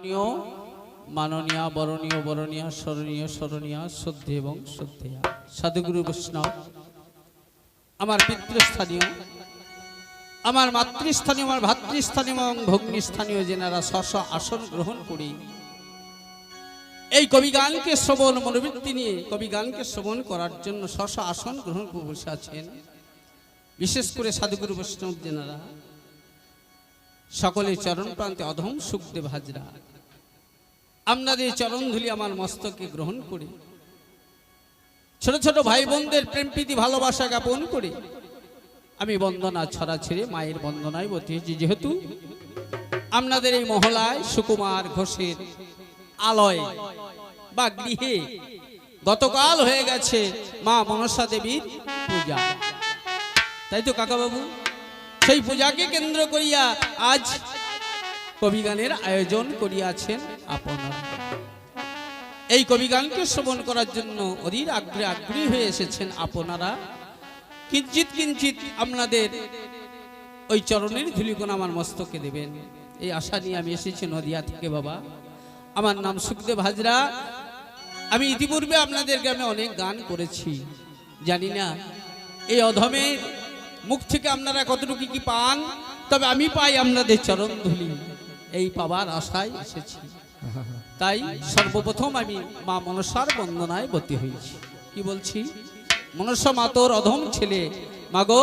মাননীয় মাননীয়, বরণীয় বরণীয়, স্মরণীয় স্মরণীয়, শ্রদ্ধে এবং শ্রদ্ধেয়া। সাধুগুরু বৈষ্ণব, আমার পিতৃস্থানীয়, আমার মাতৃস্থানীয়, আমার ভাতৃস্থানীয় এবং ভগ্নিস্থানীয় যেনারা স্ব আসন গ্রহণ করি, এই কবিগানকে শ্রবণ, মনোবৃত্তি নিয়ে কবিগানকে শ্রবণ করার জন্য স্ব আসন গ্রহণ করে বসে আছেন। বিশেষ করে সাধুগুরু বৈষ্ণব যেনারা। সকলের চরণ প্রান্তে অধম সুখদেব হাজরা। আপনাদের চরণ ধুলি আমার মস্তকে গ্রহণ করে। ছোট ছোট ভাই বোনদের প্রেম প্রীতি, ভালোবাসা জ্ঞাপন করে। আমি বন্দনা ছড়া ছেড়ে মায়ের বন্দনায় বতি হয়েছি যেহেতু আপনাদের এই মহলায় সুকুমার ঘোষের আলয় বা গৃহে গতকাল হয়ে গেছে মা মনসা দেবীর পূজা। তাই তো কাকাবাবু? সেই পূজাকে কেন্দ্র করিয়া আজ কবিগানের আয়োজন করিয়াছেন আপনারা। এই কবিগানকে শ্রবণ করার জন্য অধীর আগ্রহে আগ্রহী হয়ে এসেছেন আপনারা। কিঞ্চিত কিঞ্চিত আপনাদের ওই চরণের ধুলিকোণ আমার মস্তকে দেবেন। এই আশা নিয়ে আমি এসেছি নদিয়া থেকে বাবা। আমার নাম সুখদেব হাজরা। আমি ইতিপূর্বে আপনাদের গ্রামে অনেক গান করেছি। জানি না, এই অধমের মুখ থেকে আপনারা কতটুকু কি পান? তবে আমি পাই আপনাদের চরণ ধুলি। এই পাবার আশায় এসেছি। তাই সর্বপ্রথম আমি মা মনসার বন্দনায় বতী হয়েছি। কি বলছি? মনসা মাতোর অধম ছেলে। মাগো,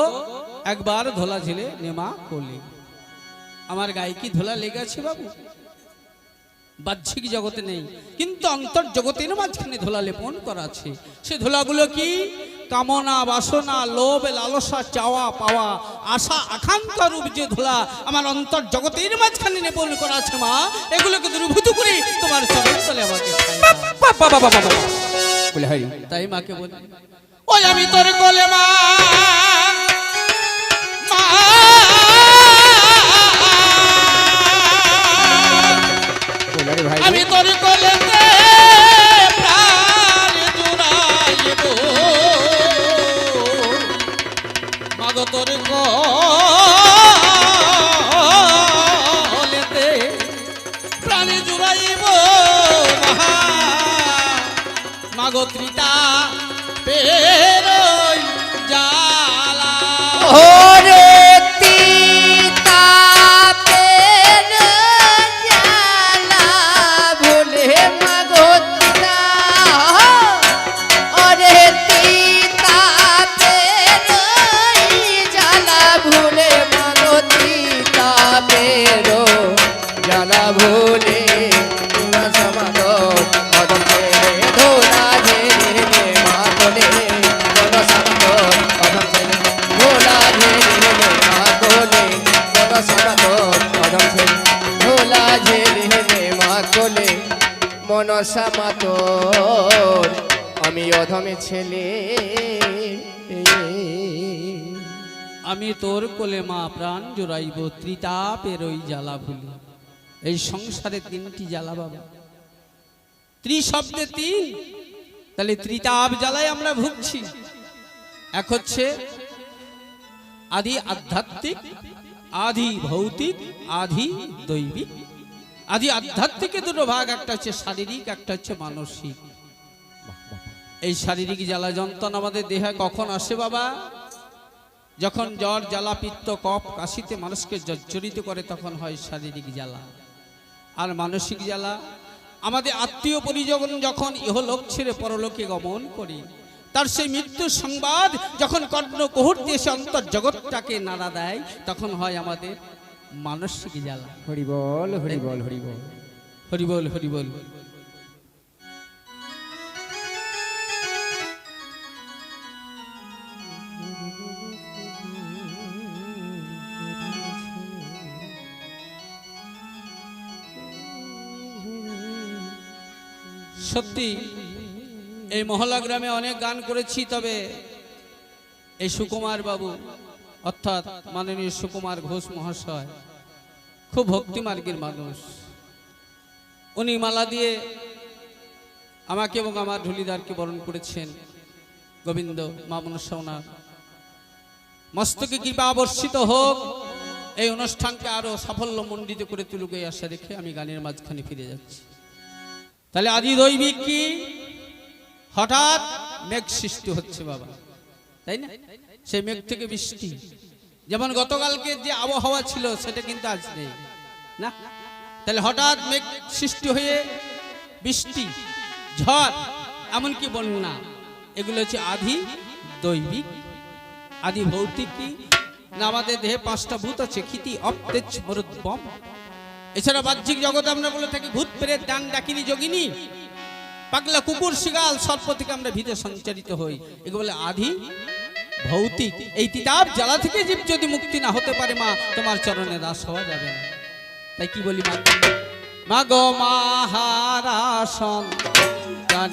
একবার ধোলা ঝেলে নেমা কোলে। আমার গায়ে কি ধোলা লেগেছে বাবু? বাহ্যিক জগতে নেই। কিন্তু অন্তর জগতের মাঝখানে ধোলা লেপন করা আছে। সে ধোলাগুলো কি? কামনা বাসনা লোভ লালসা চাওয়া পাওয়া আশা আকাঙ্ক্ষা রূপ যে ধুলা আমার অন্তর জগতের মাঝখানে নিপন করা আছে মা এগুলোকে দুর্ভূত করে তোমার চরণ তলে আমাকে বলে তাই মাকে বলি ওই আমি তোর কোলে মা। তোর কোলেতে প্রাণ জুড়াইব মাগো ত্রিতা পেরই ভুলে মাগলে মনসা মাতোর আমি অধমে ছেলে। আমি তোর কোলে মা প্রাণ জোড়াইব ত্রিতাপের ওই জ্বালা ভুলি। এই সংসারে তিনটি জ্বালা বাবা। ত্রি শব্দে তিন, তাহলে ত্রিতাপ জ্বালায় আমরা ভুগছি। এক হচ্ছে আদি আধ্যাত্মিক, আদি ভৌতিক, আদি দৈবিক। আদি আধ্যাত্মিকের দুটো ভাগ, একটা হচ্ছে শারীরিক, একটা হচ্ছে মানসিক। এই শারীরিক জ্বালা যন্ত্রণা আমাদের দেহে কখন আসে বাবা? যখন জ্বর জ্বালা পিত্ত কফ কাশিতে মানুষকে জর্জরিত করে তখন হয় শারীরিক জ্বালা আর মানসিক জ্বালা। আমাদের আত্মীয় পরিজন যখন ইহলোক ছেড়ে পরলোকে গমন করি তার সেই মৃত্যুর সংবাদ যখন কর্ণ এসে অন্তর জগৎটাকে নাড়া দেয় তখন হয় আমাদের মানসিক জ্বালা। হরিবল হরিবল হরি বল হরি বল হরিবল হরিবল। সত্যি, এই মহলা গ্রামে অনেক গান করেছি, তবে এই সুকুমার বাবু, অর্থাৎ মাননীয় সুকুমার ঘোষ মহাশয়, খুব ভক্তিমার্গের মানুষ। উনি মালা দিয়ে আমাকে এবং আমার ঢুলিদারকে বরণ করেছেন, গোবিন্দ মা মনসা ওনার মস্তকে কৃপা বর্ষিত হোক, এই অনুষ্ঠানকে আরও সাফল্য মণ্ডিত করে তুলুক আশা রেখে আমি গানের মাঝখানে ফিরে যাচ্ছি। তাহলে আদি দৈবিক কি? হঠাৎ মেঘ সৃষ্টি হচ্ছে বাবা। তাই না? সেই মেঘ থেকে বৃষ্টি। যেমন গতকালকে যে আবহাওয়া ছিল, সেটা কিন্তু আজ নেই। না? তাহলে হঠাৎ মেঘ সৃষ্টি হয়ে বৃষ্টি, ঝড়, এমনকি বন্যা, এগুলো হচ্ছে আধি দৈবিক। আদি ভৌতিক কি? না, আমাদের দেহে পাঁচটা ভূত আছে খিতি অপ্তেজ মরুদ বম এছাড়া বাহ্যিক জগতে আমরা বলে থাকি ভূত প্রেত ডান ডাকিনি, যোগিনী। পাগলা কুকুর শিগাল সর্প থেকে আমরা ভিতরে সঞ্চারিত হই। এগুলো বলে আধি ভৌতিক। এই তিতাব জ্বালা থেকে জীব যদি মুক্তি না হতে পারে মা, তোমার চরণে দাস হওয়া যাবে না। তাই কি বলি মা? গো মাহারাসন আর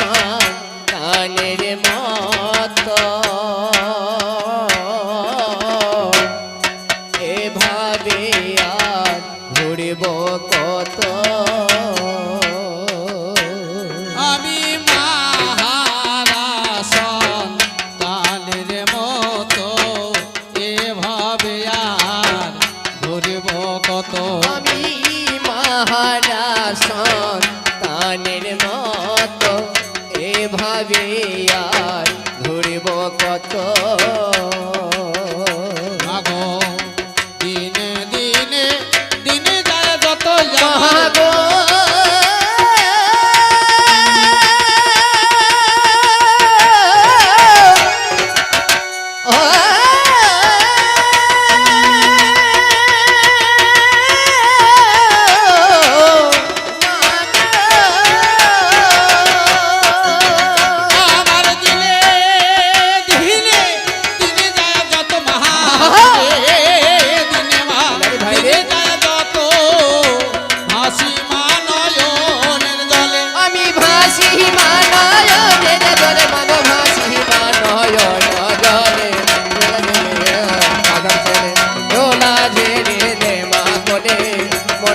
মহারাজ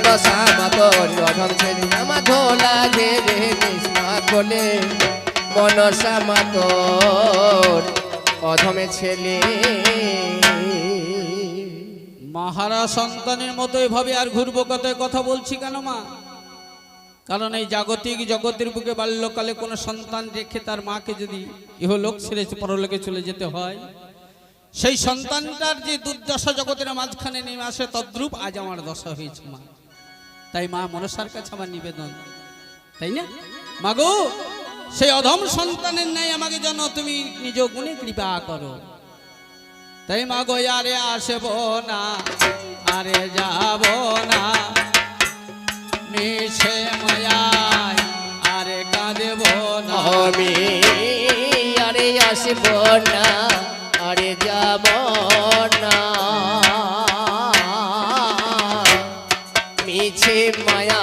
মনসা মা তোর ছেলে আমা ধোলা ঝেড়ে নিস মা কোলে মনসা তোর অধমে ছেলে। মাহারা সন্তানের মতো এভাবে আর ঘুরবো কত কথা বলছি কেন মা? কারণ এই জাগতিক জগতের বুকে বাল্যকালে কোনো সন্তান রেখে তার মাকে যদি ইহলোক ছেড়ে পরলোকে চলে যেতে হয়, সেই সন্তানটার যে দুর্দশা জগতের মাঝখানে নেমে আসে, তদ্রূপ আজ আমার দশা হয়েছে মা। তাই মা মনসার কাছে আমার নিবেদন, তাই না? মাগো, সেই অধম সন্তানের ন্যায় আমাকে যেন তুমি নিজ গুণে কৃপা করো। তাই মা গো আরে আসব না, আরে যাব না। মিছে মায়ায় আরে কাঁদেব না। আরে আসব না, আরে যাব Maya.